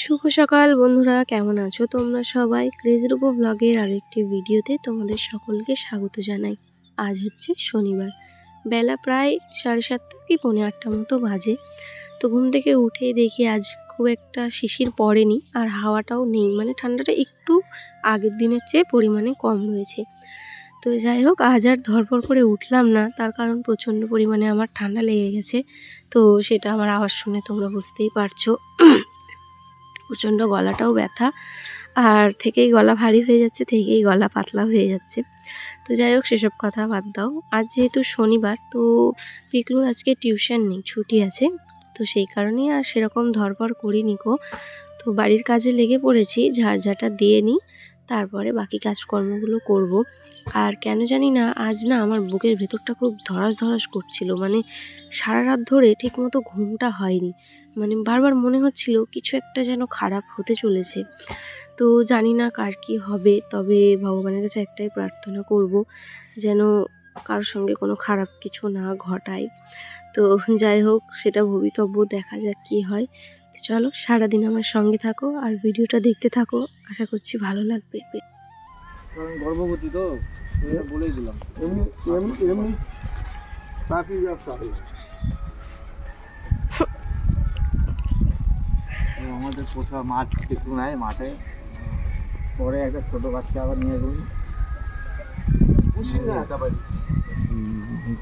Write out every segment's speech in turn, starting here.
শুভ সকাল বন্ধুরা, কেমন আছো তোমরা সবাই? ক্রেজরূপ ব্লগের আরেকটি ভিডিওতে তোমাদের সকলকে স্বাগত জানাই। আজ হচ্ছে শনিবার, বেলা প্রায় সাড়ে সাতটা কি পৌনে আটটা মতো বাজে। তো ঘুম থেকে উঠে দেখি আজ খুব একটা শিশির পড়েনি আর হাওয়াটাও নেই মানে ঠান্ডাটা একটু আগের দিনের চেয়ে পরিমাণে কম রয়েছে। তো যাই হোক, আজ আর ধরপড় করে উঠলাম না, তার কারণ প্রচণ্ড পরিমাণে আমার ঠান্ডা লেগে গেছে। তো সেটা আমার আওয়াজ শুনে তোমরা বুঝতেই পারছ। প্রচণ্ড গলাটাও ব্যথা। আর থেকেই গলা ভারী হয়ে যাচ্ছে, থেকেই গলা পাতলা হয়ে যাচ্ছে। তো যাই হোক, সেসব কথা বাদ দাও। আজ যেহেতু শনিবার, তো পিকলুর আজকে টিউশন নেই, ছুটি আছে। তো সেই কারণেই আর সেরকম ধরপর করিনি কো তো বাড়ির কাজে লেগে পড়েছি, ঝাড়ঝাটা দিয়ে নিই। তারপরে বাকি কাজকর্মগুলো করব। আর কেন জানি না, আজ না আমার বুকের ভেতরটা খুব ধরাস ধরাস করছিল। মানে সারা রাত ধরে ঠিকমতো ঘুমটা হয়নি। মানে বারবার মনে হচ্ছিল কিছু একটা যেন খারাপ হতে চলেছে। তো জানি না কার কী হবে, তবে ভগবানের কাছে একটাই প্রার্থনা করব যেন কারোর সঙ্গে কোনো খারাপ কিছু না ঘটায়। তো যাই হোক, সেটা ভবিতব্য দেখা যাক কী হয়। তো চলো সারাদিন আমার সঙ্গে থাকো আর ভিডিওটা দেখতে থাকো। আশা করছি ভালো লাগবে। কারণ গর্ভবতী তো বলেই দিলাম। এমনি এমনি এমনি ব্যবসা। ও আমাদের কোথাও মাঠ কিছু নাই মাঠে। পরে একটা ছোট বাচ্চা আবার নিয়ে যাব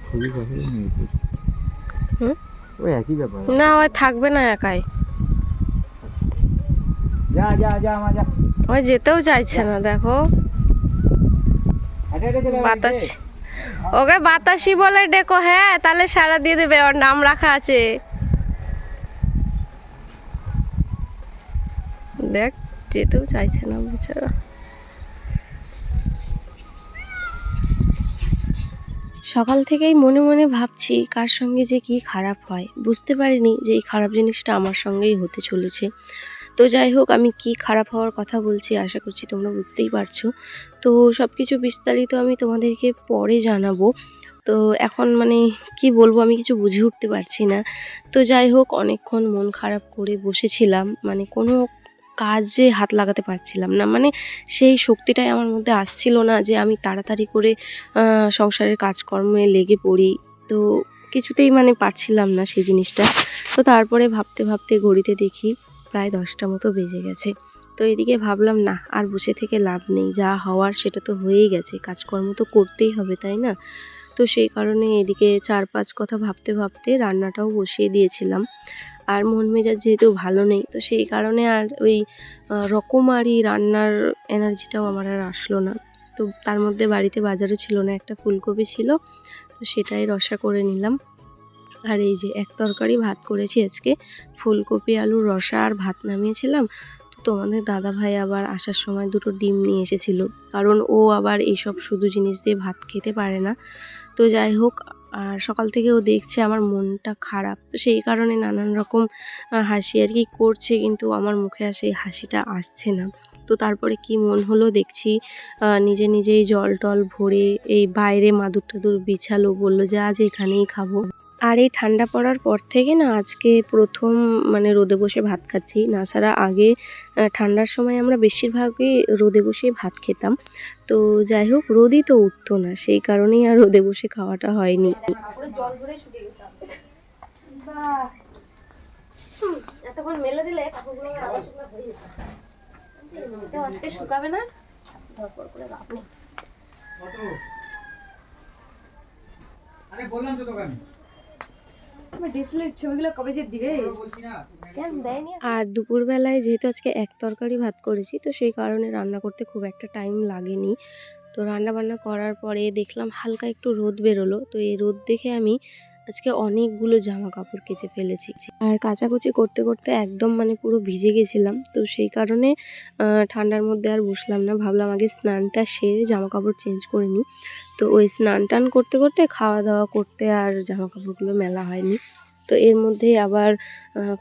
খুবই হুম? ওই একই ব্যাপার। না ওই থাকবে না একাই। ওই যেতেও চাইছে না দেখো। বাতাস। ওকে বাতাসি বলে ডেকো হ্যাঁ তাহলে সারা দিয়ে দেবে ওর নাম রাখা আছে। দেখ যেতেও চাইছে না বেচারা। সকাল থেকেই মনে মনে ভাবছি কার সঙ্গে যে কি খারাপ হয়। বুঝতে পারিনি যে এই খারাপ জিনিসটা আমার সঙ্গেই হতে চলেছে। তো যাই হোক, আমি কি খারাপ হওয়ার কথা বলছি আশা করছি তোমরা বুঝতেই পারছ। তো সব কিছু বিস্তারিত আমি তোমাদেরকে পরে জানাব। তো এখন মানে কি বলব, আমি কিছু বুঝে উঠতে পারছি না। তো যাই হোক, অনেকক্ষণ মন খারাপ করে বসেছিলাম মানে কোনো কাজে হাত লাগাতে পারছিলাম না। মানে সেই শক্তিটাই আমার মধ্যে আসছিল না যে আমি তাড়াতাড়ি করে সংসারের কাজকর্মে লেগে পড়ি। তো কিছুতেই মানে পারছিলাম না সেই জিনিসটা। তো তারপরে ভাবতে ভাবতে ঘড়িতে দেখি প্রায় দশটা মতো বেজে গেছে। তো এদিকে ভাবলাম, না, আর বসে থেকে লাভ নেই, যা হওয়ার সেটা তো হয়েই গেছে, কাজকর্ম তো করতেই হবে, তাই না? তো সেই কারণে এদিকে চার পাঁচ কথা ভাবতে ভাবতে রান্নাটাও বসিয়ে দিয়েছিলাম। আর মন মেজাজ যেহেতু ভালো নেই, তো সেই কারণে আর ওই রকমারি রান্নার এনার্জিটাও আমার আর আসলো না। তো তার মধ্যে বাড়িতে বাজারও ছিল না, একটা ফুলকপি ছিল, তো সেটাই রসা করে নিলাম। আর এই যে এক তরকারি ভাত করেছি আজকে, ফুলকপি আলুর রসা আর ভাত নামিয়েছিলাম। তো তোমাদের দাদা ভাই আবার আসার সময় দুটো ডিম নিয়ে এসেছিল। কারণ ও আবার এইসব শুধু জিনিস দিয়ে ভাত খেতে পারে না। তো যাই হোক, আর সকাল থেকে ও দেখছে আমার মনটা খারাপ। তো সেই কারণে নানান রকম হাসি আর কি করছে, কিন্তু আমার মুখে আর সেই হাসিটা আসছে না। তো তারপরে কি মন হলো দেখছি নিজে নিজেই জল টল ভরে এই বাইরে মাদুর টাদুর বিছালো, বলল যে আজ এখানেই খাব। আর এই ঠান্ডা পড়ার পর থেকে না আজকে প্রথম মানে রোদে বসে ভাত খাচ্ছি। না ছাড়া আগে ঠান্ডার সময় আমরা বেশিরভাগই রোদে বসে ভাত খেতাম। তো যাই হোক রোদই তো উঠতো না সেই কারণেই আর রোদে বসে খাওয়াটা হয়নি। এতক্ষণ মেলে দিলে কাপড়গুলো আবার শুকনো হয়ে যেত। আজকে শুকাবে না? তারপর করে লাভ নেই। আরে বললাম তো তোকে আমি ছবিগুলো কবে যে দিবে বলছি না আর দুপুরবেলায় যেহেতু আজকে এক তরকারি ভাত করেছি তো সেই কারণে রান্না করতে খুব একটা টাইম লাগেনি। তো রান্না বান্না করার পরে দেখলাম হালকা একটু রোদ বেরোলো তো এই রোদ দেখে আমি আজকে অনেকগুলো জামা কাপড় কেচে ফেলেছি। আর কাচাকুচি করতে করতে একদম মানে পুরো ভিজে গেছিলাম। তো সেই কারণে ঠান্ডার মধ্যে আর বসলাম না। ভাবলাম আগে স্নানটা সেরে জামা কাপড় চেঞ্জ করে নিই। তো ওই স্নান টান করতে করতে খাওয়া দাওয়া করতে আর জামা কাপড়গুলো মেলা হয়নি। তো এর মধ্যেই আবার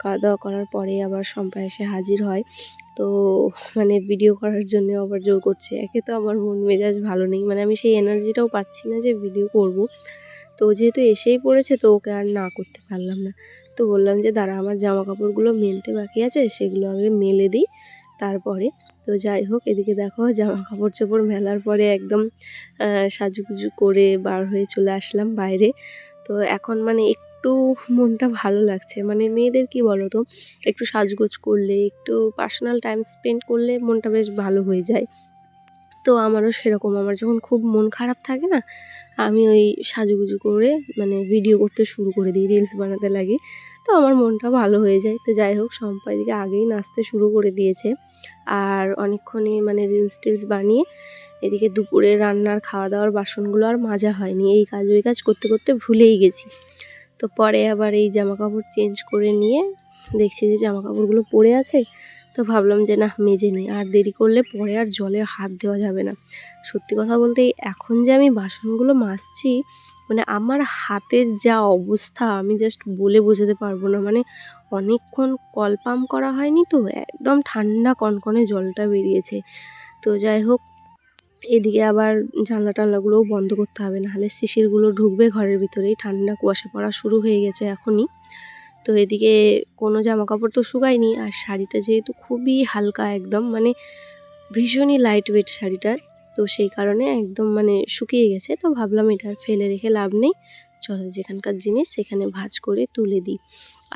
খাওয়া দাওয়া করার পরে আবার সম্পা এসে হাজির হয়। তো মানে ভিডিও করার জন্য আবার জোর করছে। একে তো আমার মন মেজাজ ভালো নেই। মানে আমি সেই এনার্জিটাও পাচ্ছি না যে ভিডিও করব। তো যেহেতু এসেই পড়েছে তো ওকে আর না করতে পারলাম না। তো বললাম যে, দাঁড়া, আমার জামা কাপড়গুলো মেলতে বাকি আছে, সেগুলো আগে মেলে দিই তারপরে। তো যাই হোক, এদিকে দেখো জামা কাপড় চোপড় মেলার পরে একদম সাজুগুজু করে বার হয়ে চলে আসলাম বাইরে। তো এখন মানে একটু মনটা ভালো লাগছে। মানে মেয়েদের কি বলো তো একটু সাজগোজ করলে, একটু পার্সোনাল টাইম স্পেন্ড করলে মনটা বেশ ভালো হয়ে যায়। তো আমারও সেরকম। আমার যখন খুব মন খারাপ থাকে না, আমি ওই সাজুগুজু করে মানে ভিডিও করতে শুরু করে দিই রিলস বানাতে লাগি। তো আমার মনটা ভালো হয়ে যায়। তো যাই হোক সম্পা এদিকে আগেই নাচতে শুরু করে দিয়েছে। আর অনেকক্ষণে মানে রিলস টিলস বানিয়ে এদিকে দুপুরে রান্নার খাওয়া দাওয়ার বাসনগুলো আর মাজা হয়নি। এই কাজ, ওই কাজ করতে করতে ভুলেই গেছি। তো পরে আবার এই জামা কাপড় চেঞ্জ করে নিয়ে দেখছি যে জামা কাপড়গুলো পরে আছে। তো ভাবলাম যে না, মেজে নিই। আর দেরি করলে পরে আর জলে হাত দেওয়া যাবে না। সত্যি কথা বলতে এখন যে আমি বাসনগুলো মাজছি মানে আমার হাতের যা অবস্থা, আমি জাস্ট বলে বোঝাতে পারব না। মানে অনেকক্ষণ কল পাম্প করা হয়নি তো, একদম ঠান্ডা কনকনে জলটা বেরিয়েছে। তো যাই হোক, এদিকে আবার জানলা টানলাগুলোও বন্ধ করতে হবে। নাহলে শিশিরগুলো ঢুকবে ঘরের ভিতরেই। ঠান্ডা কুয়াশা পড়া শুরু হয়ে গেছে এখনই। তো এদিকে কোনো জামা কাপড় তো শুকায়নি, আর শাড়িটা যেহেতু খুবই হালকা একদম মানে ভীষণই লাইট ওয়েট শাড়িটার, তো সেই কারণে একদম মানে শুকিয়ে গেছে, তো ভাবলাম এটা ফেলে রেখে লাভ নেই। চলো যেখানকার জিনিস সেখানে ভাঁজ করে তুলে দিই।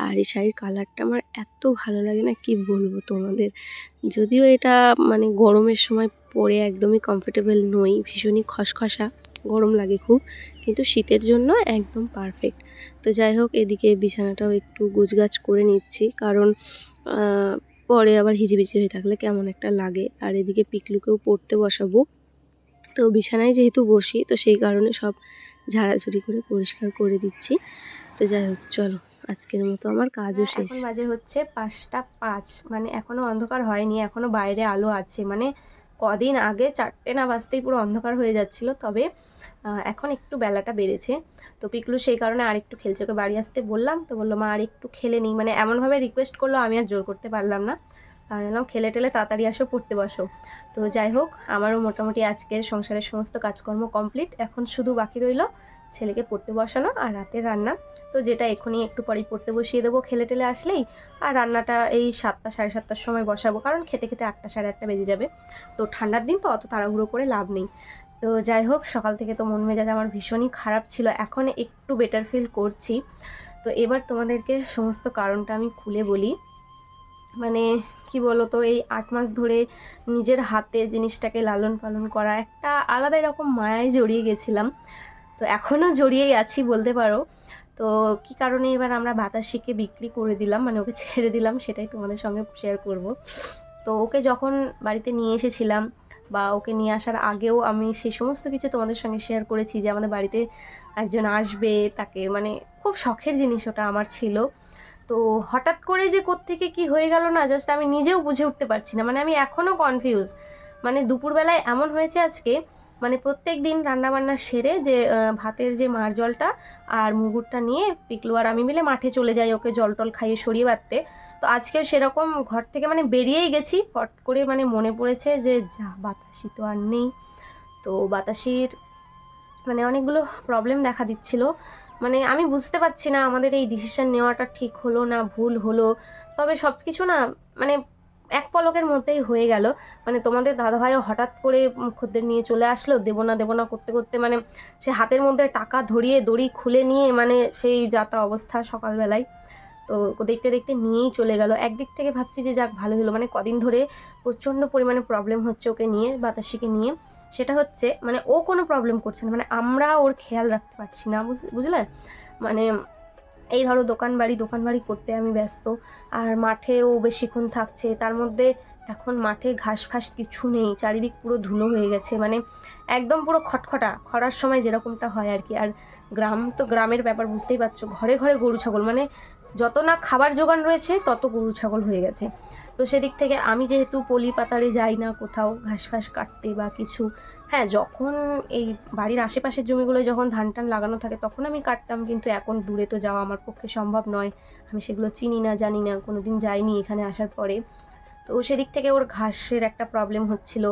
আর এই শাড়ির কালারটা আমার এত ভালো লাগে না, কি বলব তোমাদের? যদিও এটা মানে গরমের সময় পরে একদমই কমফোর্টেবল নই, ভীষণই খসখসা। গরম লাগে খুব কিন্তু শীতের জন্য একদম পারফেক্ট তো যাই হোক এদিকে বিছানাটাও একটু গোছগাছ করে নিচ্ছি কারণ পরে আবার হিজিবিজি হয়ে থাকলে কেমন একটা লাগে। আর এদিকে পিকলুকেও পড়তে বসাবো। তো বিছানায় যেহেতু বসি তো সেই কারণে সব ঝাড়াঝুড়ি করে পরিষ্কার করে দিচ্ছি। তো যাই হোক চলো আজকের মতো আমার কাজও শেষ এখন বাজে হচ্ছে পাঁচটা পাঁচ মানে এখনও অন্ধকার হয়নি এখনও বাইরে আলো আছে মানে কদিন আগে চারটে না বাজতেই পুরো অন্ধকার হয়ে যাচ্ছিল, তবে এখন একটু বেলাটা বেড়েছে। তো পিকলু সেই কারণে আর একটু খেলছে। ওকে বাড়ি আসতে বললাম, তো বলল, মা, আর একটু খেলে নিই। মানে এমনভাবে রিকোয়েস্ট করল, আমি আর জোর করতে পারলাম না। আমি বললাম, খেলে টেলে তাড়াতাড়ি আসো, পড়তে বসো। তো যাই হোক, আমারও মোটামুটি আজকের সংসারের সমস্ত কাজকর্ম কমপ্লিট এখন শুধু বাকি রইল ছেলেকে পড়তে বসানো আর রাতের রান্না। তো যেটা এখনই একটু পরেই পড়তে বসিয়ে দেবো খেলে টেলে আসলেই। আর রান্নাটা এই সাতটা, সাড়ে সাতটার সময় বসাবো, কারণ খেতে খেতে আটটা, সাড়ে আটটা বেজে যাবে। তো ঠান্ডার দিন তো অত তাড়াহুড়ো করে লাভ নেই। তো যাই হোক, সকাল থেকে তো মন মেজাজ আমার ভীষণই খারাপ ছিল। এখন একটু বেটার ফিল করছি। তো এবার তোমাদেরকে সমস্ত কারণটা আমি খুলে বলি। মানে কি বলো তো এই আট মাস ধরে নিজের হাতে জিনিসটাকে লালন পালন করা একটা আলাদাই রকম মায়ায় জড়িয়ে গেছিলাম। তো এখনও জড়িয়েই আছি বলতে পারো। তো কি কারণে এবার আমরা বাতাসিকে বিক্রি করে দিলাম মানে ওকে ছেড়ে দিলাম, সেটাই তোমাদের সঙ্গে শেয়ার করব। তো ওকে যখন বাড়িতে নিয়ে এসেছিলাম বা ওকে নিয়ে আসার আগেও আমি সেই সমস্ত কিছু তোমাদের সঙ্গে শেয়ার করেছি, যে আমাদের বাড়িতে একজন আসবে, তাকে মানে খুব শখের জিনিস ওটা আমার ছিল। তো হঠাৎ করে যে কোত্থেকে কি হয়ে গেল না জাস্ট আমি নিজেও বুঝে উঠতে পারছি না মানে আমি এখনও কনফিউজ মানে দুপুরবেলায় এমন হয়েছে আজকে মানে প্রত্যেক দিন রান্নাবান্না সেরে যে ভাতের যে মার জলটা আর মুগুরটা নিয়ে পিকলু আর আমি মিলে মাঠে চলে যাই ওকে জল টল খাইয়ে সরিয়ে বাড়তে। তো আজকে সেরকম ঘর থেকে মানে বেরিয়েই গেছি, ফট করে মানে মনে পড়েছে যে, যা বাতাসি তো আর নেই। তো বাতাসির মানে অনেকগুলো প্রবলেম দেখা দিচ্ছিল। মানে আমি বুঝতে পারছি না আমাদের এই ডিসিশন নেওয়াটা ঠিক হলো না ভুল হলো। তবে সব কিছু না মানে এক পলকের মধ্যেই হয়ে গেল। মানে তোমাদের দাদাভাইও হঠাৎ করে খদ্দের নিয়ে চলে আসলো। দেবো না দেবো না করতে করতে মানে সে হাতের মধ্যে টাকা ধরিয়ে দড়ি খুলে নিয়ে মানে সেই যাতা অবস্থা সকালবেলায়। তো দেখতে দেখতে নিয়েই চলে গেল। একদিক থেকে ভাবছি যে যাক ভালো হলো। মানে কদিন ধরে প্রচণ্ড পরিমাণে প্রবলেম হচ্ছে ওকে নিয়ে, বাতাসিকে নিয়ে। সেটা হচ্ছে মানে ও কোনো প্রবলেম করছে না। মানে আমরা ওর খেয়াল রাখতে পারছি না। বুঝ- বুঝলে? মানে এই ধরো দোকান বাড়ি দোকান বাড়ি করতে আমি ব্যস্ত। আর মাঠেও বেশিক্ষণ থাকছে। তার মধ্যে এখন মাঠে ঘাস ফাস কিছু নেই। চারিদিক পুরো ধুলো হয়ে গেছে। মানে একদম পুরো খটখটা। খরার সময় যেরকমটা হয় আর কি। আর গ্রাম তো গ্রামের ব্যাপার, বুঝতেই পারছ। ঘরে ঘরে গরু ছাগল। মানে যত না খাবার জোগান রয়েছে, তত গরু ছাগল হয়ে গেছে। তো সেদিক থেকে আমি যেহেতু পলি পাতারে যাই না কোথাও, ঘাস ফাস কাটতে বা কিছু হ্যাঁ যখন এই বাড়ির আশেপাশের জমিগুলো যখন ধান টান লাগানো থাকে, তখন আমি কাটতাম, কিন্তু এখন দূরে তো যাওয়া আমার পক্ষে সম্ভব নয়। আমি সেগুলো চিনি না, জানি না কোনো দিন যাইনি এখানে আসার পরে। তো সেদিক থেকে ওর ঘাসের একটা প্রবলেম হচ্ছিল।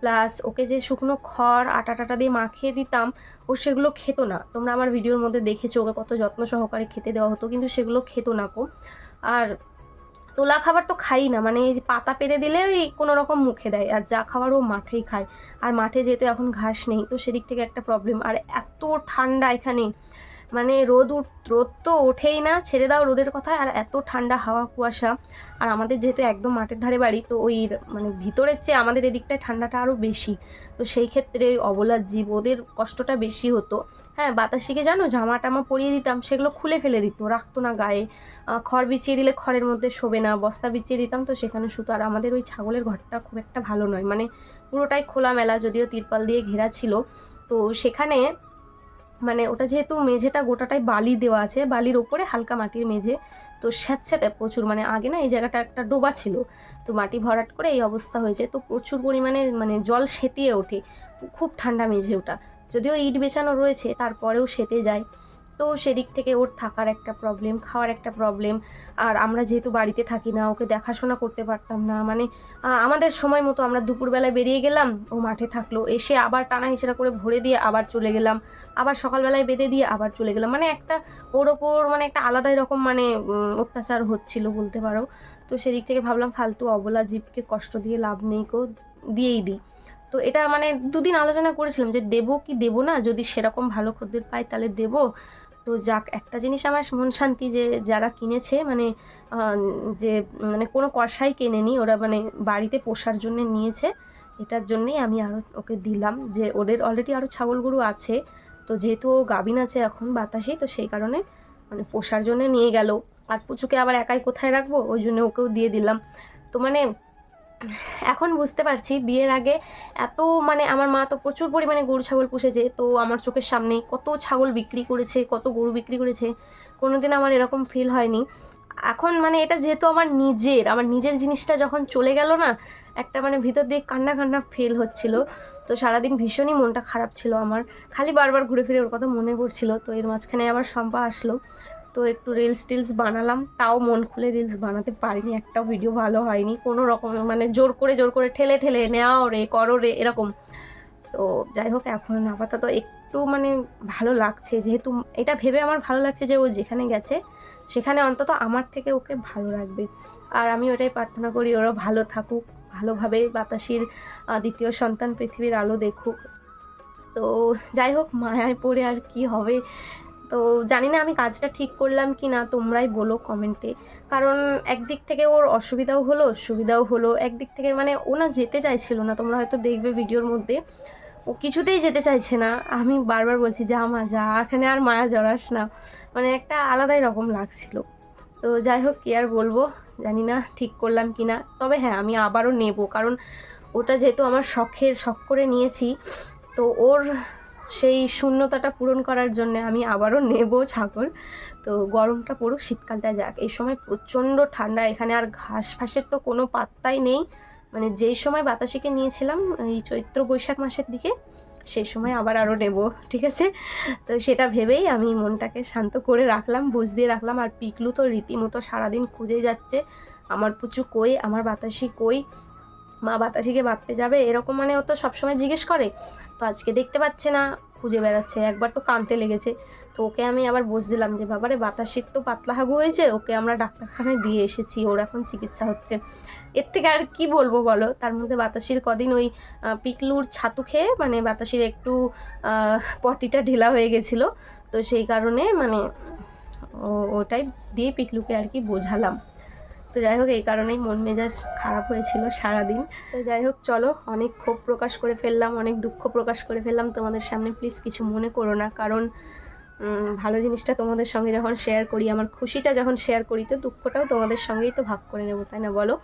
প্লাস ওকে যে শুকনো খড় আটা টাটা দিয়ে মাখিয়ে দিতাম, ও সেগুলো খেতো না। তোমরা আমার ভিডিওর মধ্যে দেখেছ, ওকে কত যত্ন সহকারে খেতে দেওয়া হতো, কিন্তু সেগুলো খেতো না কো। আর তোলা খাবার তো খাই না মানে এই পাতা পেরে দিলে ওই কোনো রকম মুখে দেয়, আর যা খাবার ও মাঠেই খায়। আর মাঠে যেহেতু এখন ঘাস নেই, তো সেদিক থেকে একটা প্রবলেম আর এত ঠান্ডা এখানে মানে রোদ রোদ তো ওঠেই না, ছেড়ে দাও রোদের কথা, আর এত ঠান্ডা হাওয়া কুয়াশা। আর আমাদের যেহেতু একদম মাঠের ধারে বাড়ি, তো ওই মানে ভিতরের চেয়ে আমাদের এদিকটায় ঠান্ডাটা আরও বেশি। তো সেই ক্ষেত্রে ওই অবলার জীব, ওদের কষ্টটা বেশি হতো। হ্যাঁ বাতাসিকে জানো জামা টামা পরিয়ে দিতাম, সেগুলো খুলে ফেলে দিত, রাখতো না গায়ে। খড় বিছিয়ে দিলে খড়ের মধ্যে শোবে না, বস্তা বিছিয়ে দিতাম, তো সেখানে শুতো। আর আমাদের ওই ছাগলের ঘরটা খুব একটা ভালো নয় মানে পুরোটাই খোলামেলা, যদিও তিরপাল দিয়ে ঘেরা ছিল। তো সেখানে মানে ওটা যেহেতু মেঝেটা গোটাটাই বালি দেওয়া আছে, বালির ওপরে হালকা মাটির মেঝে। তো স্যাঁতস্যাঁতে প্রচুর মানে আগে না এই জায়গাটা একটা ডোবা ছিল, তো মাটি ভরাট করে এই অবস্থা হয়েছে। তো প্রচুর পরিমাণে মানে জল সেতিয়ে ওঠে, খুব ঠান্ডা মেঝে ওটা। যদিও ইট বেচানো রয়েছে, তারপরেও সেতে যায়। তো সেদিক থেকে ওর থাকার একটা প্রবলেম খাওয়ার একটা প্রবলেম আর আমরা যেহেতু বাড়িতে থাকি না, ওকে দেখাশোনা করতে পারতাম না। মানে আমাদের সময় মতো আমরা দুপুরবেলায় বেরিয়ে গেলাম, ও মাঠে থাকল, এসে আবার টানা হিসেরা করে ভরে দিয়ে আবার চলে গেলাম, আবার সকালবেলায় বেঁধে দিয়ে আবার চলে গেলাম। মানে একটা ওর ওপর মানে একটা আলাদাই রকম মানে অত্যাচার হচ্ছিল বলতে পারো। তো সেদিক থেকে ভাবলাম, ফালতু অবলা জীবকে কষ্ট দিয়ে লাভ নেই কো, দিয়েই দিই। তো এটা মানে দুদিন আলোচনা করেছিলাম যে, দেবো কি দেবো না? যদি সেরকম ভালো খদ্দের পাই তাহলে দেবো। তো যাক, একটা জিনিস আমার মন শান্তি যে যারা কিনেছে মানে যে মানে কোনো কষাই কেনেনি, ওরা মানে বাড়িতে পোষার জন্য নিয়েছে, এটার জন্যেই আমি আরও ওকে দিলাম যে ওদের অলরেডি আরও ছাগল গরু আছে, তো যেহেতু গাভিন আছে এখন বাতাসি তো সেই কারণে মানে পোষার জন্য নিয়ে গেল। আর পুচুকে আবার একাই কোথায় রাখব? ওই জন্য ওকেও দিয়ে দিলাম। তো মানে এখন বুঝতে পারছি বিয়ের আগে এত মানে আমার মা তো প্রচুর পরিমাণে গরু ছাগল পুষেছে, তো আমার চোখের সামনে কত ছাগল বিক্রি করেছে, কত গরু বিক্রি করেছে, কোনোদিন আমার এরকম ফিল হয়নি। এখন মানে এটা যেহেতু আমার নিজের আমার নিজের জিনিসটা যখন চলে গেল না, একটা মানে ভিতর দিয়ে কান্না কান্না ফিল হচ্ছিল, তো সারাদিন ভীষণই মনটা খারাপ ছিল আমার, খালি বারবার ঘুরে ফিরে ওর কথা মনে পড়ছিল, তো এর মাঝখানে আবার শম্পা আসলো। তো একটু রিলস টিলস বানালাম, তাও মন খুলে রিলস বানাতে পারিনি, একটাও ভিডিও ভালো হয়নি, কোনো রকম মানে জোর করে জোর করে ঠেলে ঠেলে, নেওয়াও রে, করো রে, এরকম। তো যাই হোক, এখন আপাতত একটু মানে ভালো লাগছে, যেহেতু এটা ভেবে আমার ভালো লাগছে যে ও যেখানে গেছে, সেখানে অন্তত আমার থেকে ওকে ভালো রাখবে। আর আমি ওটাই প্রার্থনা করি, ওরা ভালো থাকুক, ভালোভাবে বাতাসির দ্বিতীয় সন্তান পৃথিবীর আলো দেখুক। তো যাই হোক, মায়ায় পড়ে আর কি হবে তো জানি না আমি কাজটা ঠিক করলাম কি না, তোমরাই বলো কমেন্টে কারণ একদিক থেকে ওর অসুবিধাও হলো, সুবিধাও হলো। একদিক থেকে মানে ও না যেতে চাইছিল না, তোমরা হয়তো দেখবে ভিডিওর মধ্যে। ও কিছুতেই যেতে চাইছে না। আমি বারবার বলছি, যা মা, যা, এখানে আর মায়া জড়াস না। মানে একটা আলাদাই রকম লাগছিল। তো যাই হোক, কি আর বলব? জানি না ঠিক করলাম কি না। তবে হ্যাঁ আমি আবারও নেব। কারণ ওটা যেহেতু আমার শখের, শখ করে নিয়েছি, তো ওর সেই শূন্যতাটা পূরণ করার জন্য আমি আবারও নেব ছাগল। তো গরমটা পড়ুক, শীতকালটা যাক। এই সময় প্রচণ্ড ঠান্ডা, এখানে আর ঘাস ফাঁসের তো কোনো পাত্তাই নেই। মানে যেই সময় বাতাসিকে নিয়েছিলাম, এই চৈত্র বৈশাখ মাসের দিকে, সেই সময় আবার আরও নেব, ঠিক আছে? তো সেটা ভেবেই আমি মনটাকে শান্ত করে রাখলাম, বুঝ দিয়ে রাখলাম। আর পিকলু তো রীতিমতো সারাদিন খুঁজে যাচ্ছে। আমার পুচু কই? আমার বাতাসি কই? মা বাতাসিকে বাঁধতে যাবে? এরকম মানে ও তো সবসময় জিজ্ঞেস করে। তো আজকে দেখতে পাচ্ছে না, খুঁজে বেড়াচ্ছে, একবার তো কানতে লেগেছে। তো ওকে আমি আবার বুঝ দিলাম যে, বাবারে, বাতাসির তো পাতলা হাগু হয়েছে, ওকে আমরা ডাক্তারখানায় দিয়ে এসেছি, ওর এখন চিকিৎসা হচ্ছে। এর থেকে আর কি বলব বলো? তার মধ্যে বাতাসির কদিন ওই পিকলুর ছাতু খেয়ে মানে বাতাসির একটু পটিটা ঢিলা হয়ে গেছিল। তো সেই কারণে মানে ওটাই দিয়ে পিকলুকে আর কি বোঝালাম। তো যাই হোক, এই কারণেই মন মেজাজ খারাপ হয়েছিল সারাদিন। তো যাই হোক, চলো, অনেক ক্ষোভ প্রকাশ করে ফেললাম, অনেক দুঃখ প্রকাশ করে ফেললাম। তোমাদের সামনে প্লিজ কিছু মনে করো না, কারণ ভালো জিনিসটা তোমাদের সঙ্গে যখন শেয়ার করি, আমার খুশিটা যখন শেয়ার করি, তো দুঃখটাও তোমাদের সঙ্গেই তো ভাগ করে নেব, তাই না বলো?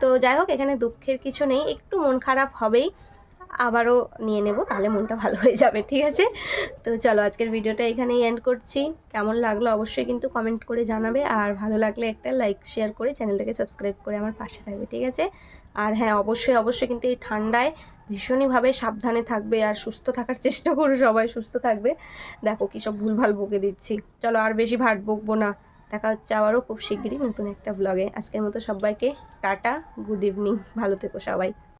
তো যাই হোক, এখানে দুঃখের কিছু নেই, একটু মন খারাপ হবেই। আবারও নিয়ে নেব, তাহলে মনটা ভালো হয়ে যাবে, ঠিক আছে? তো চলো আজকের ভিডিওটা এখানেই এন্ড করছি। কেমন লাগল অবশ্যই কিন্তু কমেন্ট করে জানাবে, আর ভালো লাগলে একটা লাইক শেয়ার করে চ্যানেলটাকে সাবস্ক্রাইব করে আমার পাশে থাকবে, ঠিক আছে? আর হ্যাঁ অবশ্যই অবশ্যই কিন্তু এই ঠান্ডায় ভীষণইভাবে সাবধানে থাকবে আর সুস্থ থাকার চেষ্টা করো সবাই, সুস্থ থাকবে। দেখো কী সব ভুলভাল বকে দিচ্ছি। চলো আর বেশি ভাট বকবো না। দেখা হচ্ছে আবারও খুব শিগগিরই নতুন একটা ব্লগে আজকের মতো সবাইকে টাটা গুড ইভিনিং ভালো থেকো সবাই।